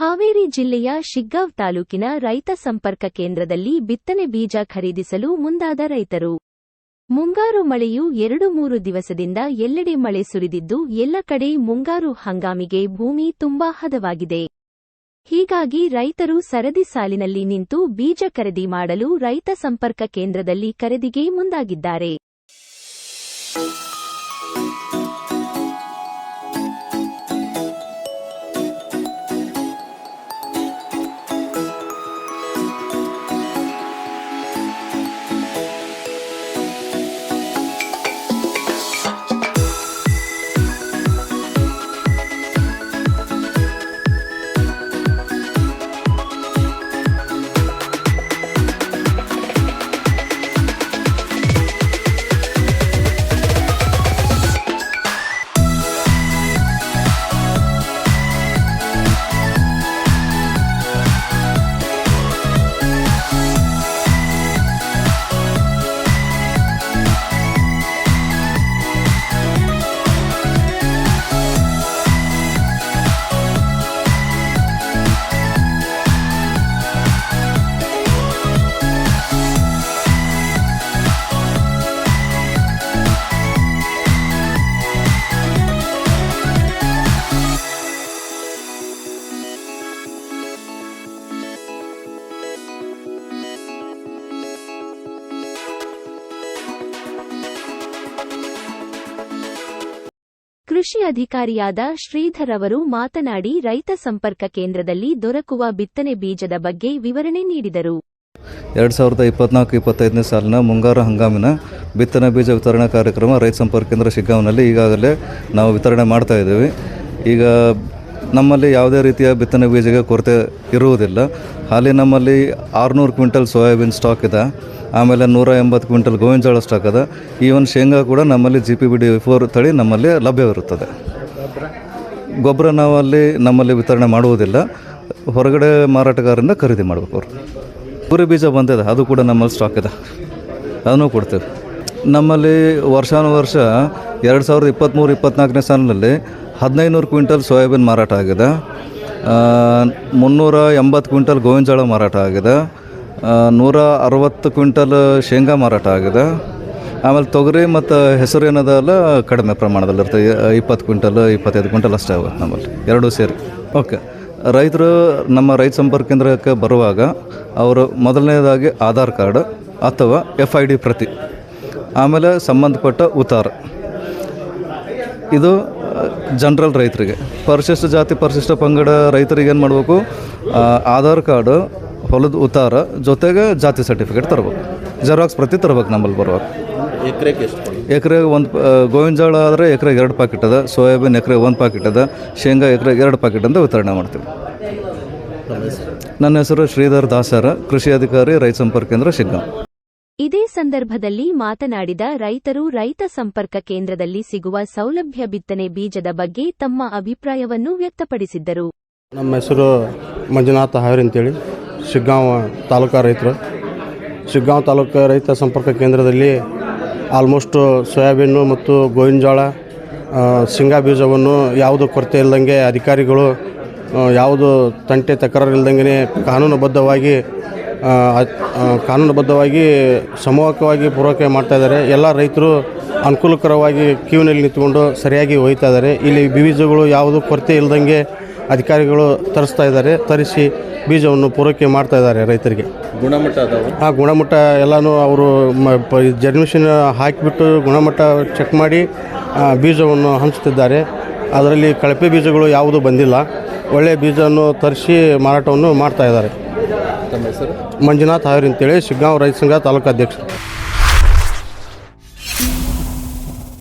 ಹಾವೇರಿ ಜಿಲ್ಲೆಯ ಶಿಗ್ಗಾವ್ ತಾಲೂಕಿನ ರೈತ ಸಂಪರ್ಕ ಕೇಂದ್ರದಲ್ಲಿ ಬಿತ್ತನೆ ಬೀಜ ಖರೀದಿಸಲು ಮುಂದಾದ ರೈತರು. ಮುಂಗಾರು ಮಳೆಯು ಎರಡು ಮೂರು ದಿವಸದಿಂದ ಎಲ್ಲೆಡೆ ಮಳೆ ಸುರಿದಿದ್ದು, ಎಲ್ಲ ಕಡೆ ಮುಂಗಾರು ಹಂಗಾಮಿಗೆ ಭೂಮಿ ತುಂಬಾ ಹದವಾಗಿದೆ. ಹೀಗಾಗಿ ರೈತರು ಸರದಿ ಸಾಲಿನಲ್ಲಿ ನಿಂತು ಬೀಜ ಖರೀದಿ ಮಾಡಲು ರೈತ ಸಂಪರ್ಕ ಕೇಂದ್ರದಲ್ಲಿ ಖರೀದಿಗೆ ಮುಂದಾಗಿದ್ದಾರೆ. ಕೃಷಿ ಅಧಿಕಾರಿಯಾದ ಶ್ರೀಧರ್ ಅವರು ಮಾತನಾಡಿ, ರೈತ ಸಂಪರ್ಕ ಕೇಂದ್ರದಲ್ಲಿ ದೊರಕುವ ಬಿತ್ತನೆ ಬೀಜದ ಬಗ್ಗೆ ವಿವರಣೆ ನೀಡಿದರು. ಎರಡು ಸಾವಿರದ ಇಪ್ಪತ್ನಾಲ್ಕು ಇಪ್ಪತ್ತೈದನೇ ಸಾಲಿನ ಮುಂಗಾರು ಹಂಗಾಮಿನ ಬಿತ್ತನೆ ಬೀಜ ವಿತರಣಾ ಕಾರ್ಯಕ್ರಮ ರೈತ ಸಂಪರ್ಕ ಕೇಂದ್ರ ಶಿಗ್ಗಾಂವ್ನಲ್ಲಿ ಈಗಾಗಲೇ ನಾವು ವಿತರಣೆ ಮಾಡ್ತಾ ಇದ್ದೀವಿ. ಈಗ ನಮ್ಮಲ್ಲಿ ಯಾವುದೇ ರೀತಿಯ ಬಿತ್ತನೆ ಬೀಜಗೆ ಕೊರತೆ ಇರುವುದಿಲ್ಲ. ಹಾಲಿ ನಮ್ಮಲ್ಲಿ ಆರುನೂರು ಕ್ವಿಂಟಲ್ ಸೋಯಾಬೀನ್ ಸ್ಟಾಕ್ ಇದೆ. ಆಮೇಲೆ ನೂರ ಎಂಬತ್ತು ಕ್ವಿಂಟಲ್ ಗೋವಿನ ಜೋಳ ಸ್ಟಾಕ್ ಇದೆ ಈವನ್ ಶೇಂಗಾ ಕೂಡ ನಮ್ಮಲ್ಲಿ G P B D four ತಳಿ ನಮ್ಮಲ್ಲಿ ಲಭ್ಯವಿರುತ್ತದೆ ಗೊಬ್ಬರ ನಾವು ನಮ್ಮಲ್ಲಿ ವಿತರಣೆ ಮಾಡುವುದಿಲ್ಲ. ಹೊರಗಡೆ ಮಾರಾಟಗಾರರಿಂದ ಖರೀದಿ ಮಾಡಬೇಕು ಅವರು. ಪೂರಿ ಬೀಜ ಬಂದಿದೆ, ಅದು ಕೂಡ ನಮ್ಮಲ್ಲಿ ಸ್ಟಾಕ್ ಇದೆ. ಅದನ್ನು ಕೊಡ್ತೇವೆ. ನಮ್ಮಲ್ಲಿ ವರ್ಷಾನುವರ್ಷ ಎರಡು ಸಾವಿರದ ಇಪ್ಪತ್ತ್ಮೂರು ಇಪ್ಪತ್ತ್ನಾಲ್ಕನೇ ಸಾಲಿನಲ್ಲಿ ಹದಿನೈದು ನೂರು ಕ್ವಿಂಟಲ್ ಸೋಯಾಬೀನ್ ಮಾರಾಟ ಆಗಿದೆ. ಮುನ್ನೂರ ಎಂಬತ್ತು ಕ್ವಿಂಟಲ್ ಗೋವಿನ ಜೋಳ ಮಾರಾಟ ಆಗಿದೆ. ನೂರ ಅರವತ್ತು ಕ್ವಿಂಟಲ್ ಶೇಂಗಾ ಮಾರಾಟ ಆಗಿದೆ. ಆಮೇಲೆ ತೊಗರಿ ಮತ್ತು ಹೆಸರು ಏನದಲ್ಲ ಕಡಿಮೆ ಪ್ರಮಾಣದಲ್ಲಿ ಇರ್ತದೆ. ಇಪ್ಪತ್ತು ಕ್ವಿಂಟಲ್, ಇಪ್ಪತ್ತೈದು ಕ್ವಿಂಟಲ್ ಅಷ್ಟೇ ಆಗುತ್ತೆ ನಮ್ಮಲ್ಲಿ. ಎರಡೂ ಸೇರಿ. ಓಕೆ. ರೈತರು ನಮ್ಮ ರೈತ ಸಂಪರ್ಕ ಕೇಂದ್ರಕ್ಕೆ ಬರುವಾಗ ಅವರು ಮೊದಲನೇದಾಗಿ ಆಧಾರ್ ಕಾರ್ಡ್ ಅಥವಾ ಎಫ್ ಐ ಡಿ ಪ್ರತಿ, ಆಮೇಲೆ ಸಂಬಂಧಪಟ್ಟ ಉತ್ತಾರ. ಇದು ಜನರಲ್ ರೈತರಿಗೆ. ಪರಿಶಿಷ್ಟ ಜಾತಿ, ಪರಿಶಿಷ್ಟ ಪಂಗಡ ರೈತರಿಗೆ ಏನು ಮಾಡಬೇಕು? ಆಧಾರ್ ಕಾರ್ಡು ಹೊಲದ ಉತ್ತಾರ ಜೊತೆಗೆ ಜಾತಿ ಸರ್ಟಿಫಿಕೇಟ್ ತರಬೇಕು. ಜೆರಾಕ್ಸ್ ಪ್ರತಿ ತರಬೇಕು ನಮ್ಮಲ್ಲಿ ಬರುವಾಗ. ಎಕರೆಗೆ ಎಷ್ಟು? ಎಕರೆಗೆ ಒಂದು ಗೋವಿನ ಜೋಳ ಆದರೆ ಎಕರೆಗೆ ಎರಡು ಪ್ಯಾಕೆಟ್ ಅದ ಸೋಯಾಬೀನ್ ಎಕರೆಗೆ ಒಂದು ಪ್ಯಾಕೆಟ್ ಅದ ಶೇಂಗಾ ಎಕರೆಗೆ ಎರಡು ಪ್ಯಾಕೆಟ್ ಅಂತ ವಿತರಣೆ ಮಾಡ್ತೀವಿ. ನನ್ನ ಹೆಸರು ಶ್ರೀಧರ್ ದಾಸರ ಕೃಷಿ ಅಧಿಕಾರಿ ರೈತ ಸಂಪರ್ಕ ಕೇಂದ್ರ ಶಿಗ್ಗಾಂ. ಇದೇ ಸಂದರ್ಭದಲ್ಲಿ ಮಾತನಾಡಿದ ರೈತರು ರೈತ ಸಂಪರ್ಕ ಕೇಂದ್ರದಲ್ಲಿ ಸಿಗುವ ಸೌಲಭ್ಯ ಬಿತ್ತನೆ ಬೀಜದ ಬಗ್ಗೆ ತಮ್ಮ ಅಭಿಪ್ರಾಯವನ್ನು ವ್ಯಕ್ತಪಡಿಸಿದ್ದರು. ನಮ್ಮ ಹೆಸರು ಮಂಜುನಾಥ ಹಾವೇರಿ ಅಂತೇಳಿ. ಶಿಗ್ಗಾಂವ್ ತಾಲೂಕಾ ರೈತರು. ಶಿಗ್ಗಾಂವ್ ತಾಲೂಕು ರೈತ ಸಂಪರ್ಕ ಕೇಂದ್ರದಲ್ಲಿ ಆಲ್ಮೋಸ್ಟ್ ಸೋಯಾಬೀನು ಮತ್ತು ಗೋವಿನ ಜೋಳ ಶೇಂಗಾ ಬೀಜವನ್ನು ಯಾವುದು ಕೊರತೆ ಇಲ್ಲದಂಗೆ ಅಧಿಕಾರಿಗಳು ಯಾವುದು ತಂಟೆ ತಕರಾರು ಇಲ್ಲದಂಗೆ ಕಾನೂನುಬದ್ಧವಾಗಿ ಕಾನೂನುಬದ್ಧವಾಗಿ ಸಮೂಹಕವಾಗಿ ಪೂರೈಕೆ ಮಾಡ್ತಾಯಿದ್ದಾರೆ ಎಲ್ಲ ರೈತರು ಅನುಕೂಲಕರವಾಗಿ ಕ್ಯೂನಲ್ಲಿ ನಿಂತ್ಕೊಂಡು ಸರಿಯಾಗಿ ಇದ್ದಾರೆ. ಇಲ್ಲಿ ಬೀಜಗಳು ಯಾವುದು ಕೊರತೆ ಇಲ್ಲದಂಗೆ ಅಧಿಕಾರಿಗಳು ತರಿಸ್ತಾ ಇದ್ದಾರೆ ತರಿಸಿ ಬೀಜವನ್ನು ಪೂರೈಕೆ ಮಾಡ್ತಾ ಇದ್ದಾರೆ ರೈತರಿಗೆ. ಗುಣಮಟ್ಟ ಆ ಗುಣಮಟ್ಟ ಎಲ್ಲನೂ ಅವರು ಜರ್ಮಿಷನ್ ಹಾಕಿಬಿಟ್ಟು ಗುಣಮಟ್ಟ ಚೆಕ್ ಮಾಡಿ ಬೀಜವನ್ನು ಹಂಚುತ್ತಿದ್ದಾರೆ ಅದರಲ್ಲಿ ಕಳಪೆ ಬೀಜಗಳು ಯಾವುದೂ ಬಂದಿಲ್ಲ. ಒಳ್ಳೆಯ ಬೀಜವನ್ನು ತರಿಸಿ ಮಾರಾಟವನ್ನು ಮಾಡ್ತಾ ಇದ್ದಾರೆ. ಮಂಜುನಾಥ್ ಹಾವೇರಿ ಅಂತೇಳಿ ಶಿಗ್ಗಾಂವ್ ರೈತ ಸಂಘ ತಾಲೂಕು ಅಧ್ಯಕ್ಷರು